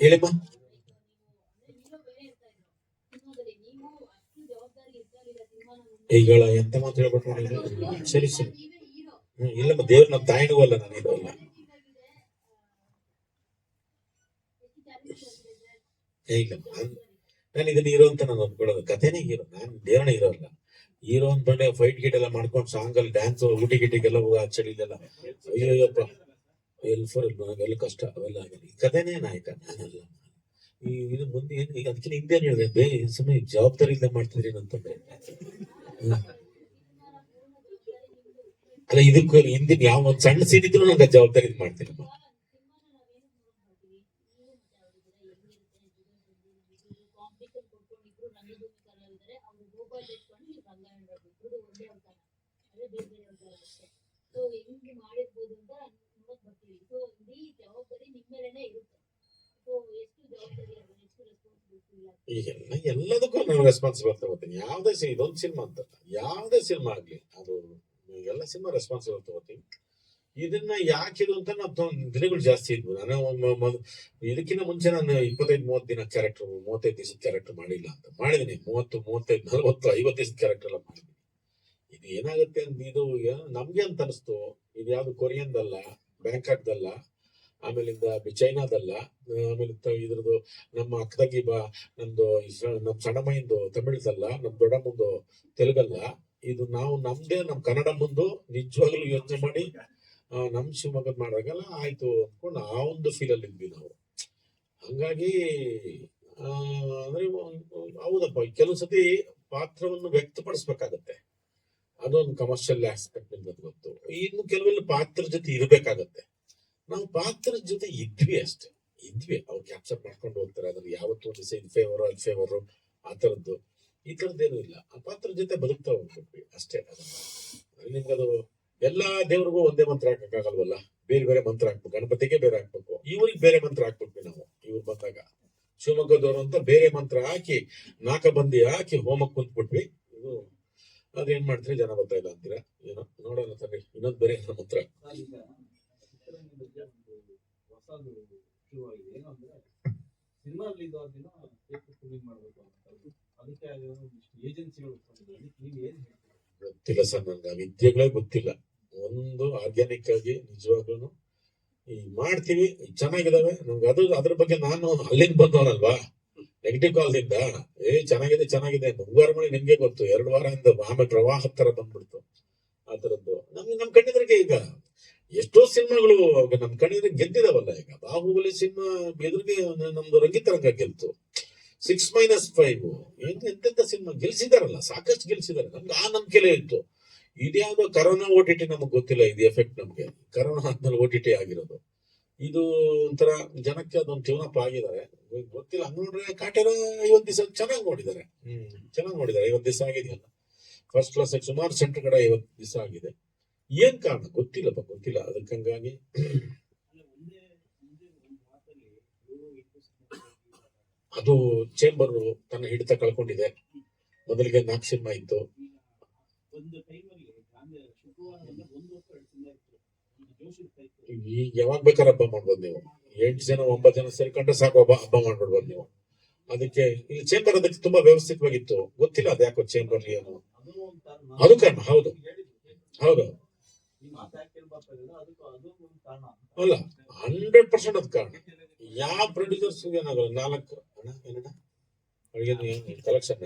ಹೇಳಿಮ್ಮ ಈಗ ಎಂತ ಮಾತು ಹೇಳ್ಬಿಟ್ಟು? ಸರಿ ಸರಿ. ಹ್ಮ್, ಇಲ್ಲಮ್ಮ ದೇವ್ರ ನಮ್ಮ ತಾಯಿಗೂ ಅಲ್ಲ ನಾನು ಇದು ಅಲ್ಲ. ನಾನ್- ನಾನು ಇದನ್ನ ಹೀರೋ ಅಂತ ನಾನು ಅನ್ಕೊಳ್ಳೋದು ಕಥೆನೇ ಇರೋ ನಾನು ದೇವರೇ ಇರೋಲ್ಲ ಹೀರೋ ಅಂತ ಬಂಡೆ ಫೈಟ್ ಗೀಟ್ ಎಲ್ಲ ಮಾಡ್ಕೊಂಡು ಸಾಂಗ್ ಅಲ್ಲಿ ಡ್ಯಾನ್ಸ್ ಊಟಿ ಗಿಟಿಗೆಲ್ಲ ಹೋಗಿ ಆ ಅಯ್ಯೋ ಅಯ್ಯೋಯ್ಯಪ್ಪ. ಎಲ್ ಫಾರ್ ಅವೆಲ್ಲ ಕಷ್ಟ, ಅವೆಲ್ಲ ಆಗಲ್ಲ. ಈ ಕಥೆನೇ ನಾಯಕ ನಾನಲ್ಲ ಈ ಇದು ಮುಂದೆ ಏನು ಈಗ ಅದಕ್ಕಿಂತ ಹಿಂದೆ ಹೇಳಿದೆ? ಬೇ ಸುಮ್ಮನೆ ಜವಾಬ್ದಾರಿ ಇಲ್ಲದೆ ಮಾಡ್ತಿದ್ರಿ ಅಂತಂದ್ರೆ. ಅಲ್ಲ, ಇದಕ್ಕೂ ಹಿಂದಿನ ಯಾವ ಒಂದ್ ಸಣ್ಣ ಸೀನ್ ಇದ್ರು ನಂಗೆ ಜವಾಬ್ದಾರಿ ಇದ್ ಮಾಡ್ತೀನಮ್ಮ ಸೊ ಹೆಂಗ್ ಮಾಡಿರ್ಬೋದು ಅಂತ ನೋಡಕ್ ಬರ್ತೀವಿ ಸೊ ಇಡೀ ಜವಾಬ್ದಾರಿ ನಿಮ್ಮ ಮೇಲೆನೆ ಇರುತ್ತೆ ಸೊ ಎಷ್ಟು ಜವಾಬ್ದಾರಿ ಅದು ಎಷ್ಟು ರೆಸ್ಪಾನ್ಸಿಬಿಲಿಟಿ ಇಲ್ಲ ಈಗೆಲ್ಲ ಎಲ್ಲದಕ್ಕೂ ನಾನು ರೆಸ್ಪಾನ್ಸಿಬಲ್ ತಗೋತೀನಿ. ಯಾವುದೇ ಸಿ, ಇದೊಂದು ಸಿನಿಮಾ ಅಂತ ಯಾವುದೇ ಸಿನಿಮಾ ಆಗಲಿ, ಅದು, ಎಲ್ಲ ಸಿನಿಮಾ ರೆಸ್ಪಾನ್ಸಿಬಲ್ ತಗೋತೀನಿ. ಇದನ್ನ ಯಾಕಿದು ಅಂತ ನಾವು ದಿನಗಳು ಜಾಸ್ತಿ ಇದ್ವು. ನಾನು ಇದಕ್ಕಿಂತ ಮುಂಚೆ ನಾನು ಇಪ್ಪತ್ತೈದು, ಮೂವತ್ತು ದಿನ ಕ್ಯಾರೆಕ್ಟರ್ ಮೂವತ್ತೈದು ದಿವಸದ ಕ್ಯಾರೆಕ್ಟರ್ ಮಾಡಿಲ್ಲ ಅಂತ. ಮಾಡಿದೀನಿ. ಮೂವತ್ತು, ಮೂವತ್ತೈದು, ನಲವತ್ತು, ಐವತ್ತು ದಿವಸದ ಕ್ಯಾರೆಕ್ಟರ್ ಎಲ್ಲ ಮಾಡಿದ್ದೀನಿ ಇದು ಏನಾಗುತ್ತೆ ಅಂತ ಇದು, ನಮ್ಗೆ ಅಂತ ಅನಿಸ್ತು. ಇದು ಯಾವ್ದು ಕೊರಿಯನ್ದಲ್ಲ ಬ್ಯಾಂಕಾಕ್ದಲ್ಲ ಆಮೇಲಿಂದ ಚೈನಾದಲ್ಲ ಆಮೇಲೆ ಇದ್ರದ್ದು ನಮ್ಮ ಅಕ್ಕದಾಗಿ ಬಾ ನಮ್ದು ನಮ್ಮ ನಮ್ ಸಣ್ಣಮ್ಮಯಿಂದ ತಮಿಳ್ದಲ್ಲ, ನಮ್ ದೊಡ್ಡಮ್ಮಂದು ತೆಲುಗಲ್ಲ. ಇದು ನಾವು ನಮ್ದೇ ನಮ್ಮ ಕನ್ನಡ ಮುಂದು ನಿಜವಾಗ್ಲೂ ಯೋಚನೆ ಮಾಡಿ ನಮ್ಮ ಶಿವಮೊಗ್ಗದ ಮಾಡಿದಾಗಲ್ಲ ಆಯ್ತು ಅಂದ್ಕೊಂಡು ಆ ಒಂದು ಫೀಲ್ ಅಲ್ಲಿ ಇದ್ವಿ ನಾವು. ಹಂಗಾಗಿ ಅಂದ್ರೆ ಹೌದಪ್ಪ ಕೆಲವು ಸತಿ ಪಾತ್ರವನ್ನು ವ್ಯಕ್ತಪಡಿಸ್ಬೇಕಾಗತ್ತೆ. ಅದೊಂದು ಕಮರ್ಷಿಯಲ್ ಆಸ್ಪೆಕ್ಟ್ ನಿಮ್ಗೆ ಗೊತ್ತು. ಇನ್ನು ಕೆಲವೆಲ್ಲ ಪಾತ್ರ ಜೊತೆ ಇರ್ಬೇಕಾಗತ್ತೆ. ನಾವು ಪಾತ್ರದ ಜೊತೆ ಇದ್ವಿ ಅಷ್ಟೇ. ಇದ್ವಿ. ಅವ್ರು ಕ್ಯಾಪ್ಚರ್ ಮಾಡ್ಕೊಂಡು ಹೋಗ್ತಾರೆ. ಅದ್ರಲ್ಲಿ ಯಾವತ್ತೂ ಒಂದು ಇನ್ ಫೇವರ್ ಅದು ಫೇವರ್ ಆ ಥರದ್ದು. ಈ ಥರದ್ದೇನು ಇಲ್ಲ. ಆ ಪಾತ್ರ ಜೊತೆ ಬದುಕ್ತಾ ಹೋಗ್ಬಿಟ್ವಿ ಅಷ್ಟೇ. ನಿಮ್ಗದು ಎಲ್ಲಾ ದೇವ್ರಿಗೂ ಒಂದೇ ಮಂತ್ರ ಹಾಕಕ್ಕಾಗಲ್ವಲ್ಲ ಬೇರೆ ಬೇರೆ ಮಂತ್ರ ಹಾಕ್ಬೇಕು. ಗಣಪತಿಗೆ ಬೇರೆ ಹಾಕ್ಬೇಕು. ಇವ್ರಿಗೆ ಬೇರೆ ಮಂತ್ರ ಹಾಕ್ಬಿಟ್ವಿ ನಾವು. ಇವ್ರು ಬಂದಾಗ ಶಿವಮೊಗ್ಗದವರು ಅಂತ ಬೇರೆ ಮಂತ್ರ ಹಾಕಿ ನಾಕಬಂದಿ ಹಾಕಿ ಹೋಮಕ್ಕೆ ಕುಂತ್ಬಿಟ್ವಿ. ಇದು ಅದೇನ್ ಮಾಡ್ತೀರಿ? ಜನ ಗೊತ್ತಾಯಿಲ್ಲ ಅಂತೀರಾ? ಏನೋ ನೋಡೋಣ ತಗೊಳ್ಳಿ ಇನ್ನೊಂದು ಬೇರೆ ಮಂತ್ರ ಅಂತ ಗೊತ್ತಿಲ್ಲ ಸರ್ ನನ್ಗೆ ವಿದ್ಯೆಗಳೇ ಗೊತ್ತಿಲ್ಲ. ಒಂದು ಆರ್ಗ್ಯಾನಿಕ್ ಆಗಿ ನಿಜವಾಗ್ಲೂ ಈ ಮಾಡ್ತೀವಿ ಚೆನ್ನಾಗಿದಾವೆ. ನಮ್ಗೆ ಅದು, ಅದ್ರ ಬಗ್ಗೆ ನಾನು ಅಲ್ಲಿಂದ ಬಂದವನಲ್ವಾ? ನೆಗೆಟಿವ್ ಕಾಲ್ದಿಂದ ಏ, ಚೆನ್ನಾಗಿದೆ ಚೆನ್ನಾಗಿದೆ ಮುಂಗಾರು ಮಳೆ ನಿಮ್ಗೆ ಗೊತ್ತು. ಎರಡು ವಾರದಿಂದ ಆಮೇಲೆ ಪ್ರವಾಹ ತರ ಬಂದ್ಬಿಡ್ತು. ಆ ಥರದ್ದು. ನಮ್ಗೆ ನಮ್ ಕಣ್ಣಿದ್ರಿಗೆ ಈಗ ಎಷ್ಟೋ ಸಿನಿಮಾಗಳು ನಮ್ ಕಣ್ಣಿದ್ರೆ ಗೆದ್ದಿದಾವಲ್ಲ ಈಗ. ಬಾಹುಬಲಿ ಸಿನಿಮಾ ಎದುರಿಗೆ ನಮ್ದು ರಂಗಿತರಂಗ ಗೆಲ್ತು. ಸಿಕ್ಸ್ ಮೈನಸ್ ಫೈವ್ ಎಂತೆಂತ ಸಿನಿಮಾ ಗೆಲ್ಸಿದಾರಲ್ಲ ಸಾಕಷ್ಟು ಗೆಲ್ಸಿದಾರೆ. ನಮ್ಗೆ ಆ ನಂಬಿಕೆಲೆ ಇತ್ತು. ಇದ್ಯಾವುದೋ ಕರೋನಾ ಓ ಟಿ ಟಿ ನಮಗ್ ಗೊತ್ತಿಲ್ಲ ಇದು ಎಫೆಕ್ಟ್ ನಮ್ಗೆ. ಕರೋನಾ ಆದ್ಮೇಲೆ ಓ ಟಿ ಟಿ ಆಗಿರೋದು. ಇದು ಒಂಥರ ಜನಕ್ಕೆ ಅದೊಂದು ಟ್ಯೂನಪ್ ಆಗಿದ್ದಾರೆ ಗೊತ್ತಿಲ್ಲ ಹಂಗ ನೋಡ್ರೆ ಕಾಟೇರ ಐವತ್ ದಿವಸ ಚೆನ್ನಾಗಿ ನೋಡಿದ್ದಾರೆ. ಹ್ಮ್. ಚೆನ್ನಾಗಿ ನೋಡಿದ್ದಾರೆ. ಐವತ್ ದಿವಸ ಆಗಿದೆಯಲ್ಲ. ಫಸ್ಟ್ ಕ್ಲಾಸ್ ಸುಮಾರು ಸೆಂಟರ್ ಕಡೆ ಐವತ್ ದಿವಸ ಆಗಿದೆ. ಏನ್ ಕಾರಣ? ಗೊತ್ತಿಲ್ಲಪ್ಪ, ಗೊತ್ತಿಲ್ಲ. ಅದಕ್ಕೆ ಹಂಗಾಗಿ ಅಲ್ಲ ಒಂದೇ ಒಂದೇ ಒಂದು ಮಾತಲ್ಲಿ ಏಳು ಎಂಟು ಸಿನಿಮಾ ಅದು ಚೇಂಬರ್ ತನ್ನ ಹಿಡಿತ ಕಳ್ಕೊಂಡಿದೆ. ಮೊದಲಿಗೆ ನಾಲ್ಕು ಸಿನಿಮಾ ಇತ್ತು. ಈಗ ಯಾವಾಗ ಬೇಕಾದ್ರೆ ಹಬ್ಬ ಮಾಡ್ಬೋದು ನೀವು. ಎಂಟು ಜನ, ಒಂಬತ್ತು ಜನ ಸೇರ್ಕೊಂಡ್ರೆ ಸಾಕು ಹಬ್ಬ ಹಬ್ಬ ಮಾಡ್ಬಿಡ್ಬೋದು ನೀವು. ಅದಕ್ಕೆ ಇಲ್ಲಿ ಚೇಂಬರ್ ಅದಕ್ಕೆ ತುಂಬಾ ವ್ಯವಸ್ಥಿತವಾಗಿತ್ತು. ಗೊತ್ತಿಲ್ಲ ಅದ್ಯಾಕೋ ಚೇಂಬರ್ ಏನು. ಅದು ಕಾರಣ, ಹೌದು. ಹೌದು. ಅಲ್ಲ ಹಂಡ್ರೆಡ್ ಪರ್ಸೆಂಟ್ ಅದ್ ಕಾರಣ. ಯಾವ ಪ್ರೊಡ್ಯೂಸರ್ಸ್ ಏನಾಗಲ್ಲ, ನಾಲ್ಕು, ಅಣ್ಣ, ಏನಣ್ಣ? ಕಲೆಕ್ಷನ್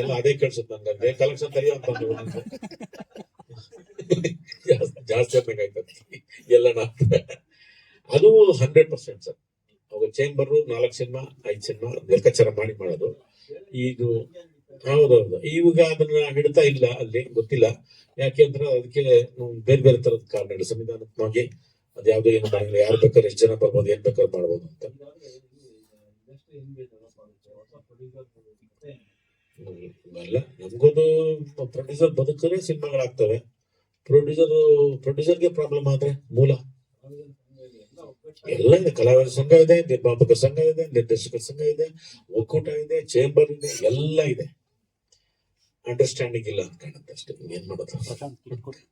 ಎಲ್ಲ ಅದೇ ಕೇಳಿಸುತ್ತೆ ನಂಗೆ ಕಲೆಕ್ಷನ್ ತೆಗಿಯೋ ಜಾಸ್ತಿ ಜಾಸ್ತಿ ಆಗ್ಬೇಕಾಯ್ತದೆ ಎಲ್ಲ ಅದು ಹಂಡ್ರೆಡ್ ಪರ್ಸೆಂಟ್ ಸರ್. ಅವಾಗ ಚೇಂಬರ್ ನಾಲ್ಕು ಸಿನಿಮಾ ಐದು ಸಿನಿಮಾ ಲೆಕ್ಕಾಚಾರ ಮಾಡಿ ಮಾಡೋದು. ಇದು ಹೌದೌದು. ಈಗ ಅದನ್ನ ಹಿಡ್ತಾ ಇಲ್ಲ ಅಲ್ಲಿ, ಗೊತ್ತಿಲ್ಲ. ಯಾಕೆಂದ್ರೆ ಅದಕ್ಕೆ ಬೇರೆ ಬೇರೆ ತರದ ಕಾರಣಗಳು. ಸಂವಿಧಾನಾತ್ಮಕವಾಗಿ ಅದ್ಯಾವ್ದು ಏನು ಮಾಡಿಲ್ಲ ಯಾರು ಬೇಕಾದ್ರೆ ಎಷ್ಟು ಜನ ಬರ್ಬೋದು, ಏನ್ ಬೇಕಾದ್ರೆ ಮಾಡ್ಬೋದು ಅಂತ. ಅಲ್ಲ, ನಮ್ಗೊಂದು ಪ್ರೊಡ್ಯೂಸರ್ ಬದುಕಿದ್ರೆ ಸಿನಿಮಾಗಳಾಗ್ತವೆ. ಪ್ರೊಡ್ಯೂಸರ್, ಪ್ರೊಡ್ಯೂಸರ್ಗೆ ಪ್ರಾಬ್ಲಮ್ ಆದ್ರೆ ಮೂಲ. ಎಲ್ಲ ಇದೆ. ಕಲಾವಿದರ ಸಂಘ ಇದೆ, ನಿರ್ಮಾಪಕ ಸಂಘ ಇದೆ, ನಿರ್ದೇಶಕರ ಸಂಘ ಇದೆ, ಒಕ್ಕೂಟ ಇದೆ, ಚೇಂಬರ್ ಇದೆ, ಎಲ್ಲ ಇದೆ. ಅಂಡರ್ಸ್ಟ್ಯಾಂಡಿಂಗ್ ಇಲ್ಲ ಅಂತ ಕಾಣುತ್ತೆ ಅಷ್ಟೇ. ಏನ್ ಮಾಡೋದು?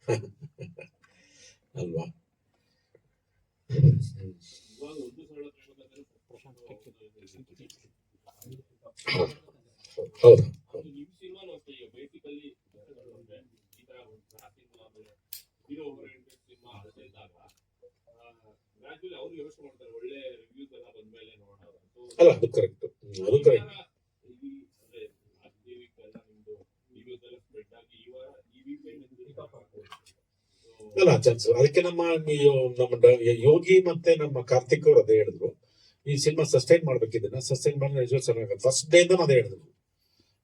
ಅಲ್ವಾ? ಹೌದು. ಹೌದು. ಅದು ಕರೆಕ್ಟ್ ಅದು ಅಷ್ಟೇ ಈಗ ಬೇಸಿಕಲಿ ಈ ತರ ಸಿನಿಮಾ ಆಮೇಲೆ ಹೀರೋ ಓರಿಯೆಂಟೆಡ್ ಸಿನಿಮಾ ಅಷ್ಟೇ ಇದ್ದಾಗ ಗ್ರಾಜುವಲಿ ಅವ್ರು ಯೋಚನೆ ಮಾಡ್ತಾರೆ ಒಳ್ಳೆ ರಿವ್ಯೂಸ್ ಎಲ್ಲ ಬಂದ್ಮೇಲೆ ನೋಡೋಣ ಅಲ್ಲ ಅದು ಕರೆಕ್ಟ್ ಅದು ಕರೆಕ್ಟ್ ಅಲ್ಲ ಚಾನ್ಸ್ ಅದಕ್ಕೆ ನಮ್ಮ ನಮ್ಮ ಯೋಗಿ ಮತ್ತೆ ನಮ್ಮ ಕಾರ್ತಿಕ್ ಅವರು ಅದೇ ಹೇಳಿದ್ರು. ಈ ಸಿನಿಮಾ ಸಸ್ಟೈನ್ ಮಾಡ್ಬೇಕಿದ್ದನ್ನ ಸಸ್ಟೈನ್ ಮಾಡಿದ್ರೆ ಚೆನ್ನಾಗಲ್ಲ ಚೆನ್ನಾಗ ಫಸ್ಟ್ ಡೇ ಇಂದ ಅದೇ ಹೇಳಿದ್ರು.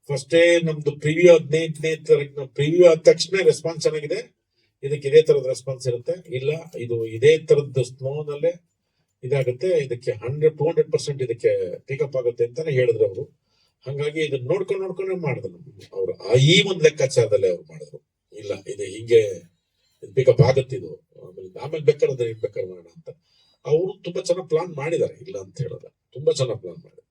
ಫಸ್ಟ್ ಡೇ ನಮ್ದು ಪ್ರಿವ್ಯೂ ಹದಿನೈದನೇ ತಾರೀಕು ಪ್ರಿವ್ಯೂ ಆದ ತಕ್ಷಣ ರೆಸ್ಪಾನ್ಸ್ ಚೆನ್ನಾಗಿದೆ. ಇದಕ್ಕೆ ಇದೇ ತರದ ರೆಸ್ಪಾನ್ಸ್ ಇರುತ್ತೆ. ಇಲ್ಲ, ಇದು ಇದೇ ತರದ ಸ್ನೋನಲ್ಲೇ ಇದಾಗುತ್ತೆ. ಇದಕ್ಕೆ ಹಂಡ್ರೆಡ್ ಟೂ ಹಂಡ್ರೆಡ್ ಪರ್ಸೆಂಟ್ ಇದಕ್ಕೆ ಪಿಕಪ್ ಆಗುತ್ತೆ ಅಂತಾನೆ ಹೇಳಿದ್ರು ಅವರು. ಹಂಗಾಗಿ ಇದನ್ನ ನೋಡ್ಕೊಂಡು ನೋಡ್ಕೊಂಡು ಮಾಡಿದ್ರು ಅವರು ಈ ಒಂದು ಲೆಕ್ಕಾಚಾರದಲ್ಲಿ ಅವ್ರು ಮಾಡಿದ್ರು. ಇಲ್ಲ, ಇದು ಹಿಂಗೆ ಪಿಕಪ್ ಇದು. ಆಮೇಲೆ ಆಮೇಲೆ ಬೇಕಾದ್ರೆ ಏನ್ ಬೇಕಾದ್ರೆ ಮಾಡೋಣ ಅಂತ. ಅವರು ತುಂಬಾ ಚೆನ್ನಾಗಿ ಪ್ಲಾನ್ ಮಾಡಿದ್ದಾರೆ. ಇಲ್ಲ ಅಂತ ಹೇಳೋದ ತುಂಬಾ ಚೆನ್ನಾಗಿ ಪ್ಲಾನ್ ಮಾಡಿದ್ದಾರೆ.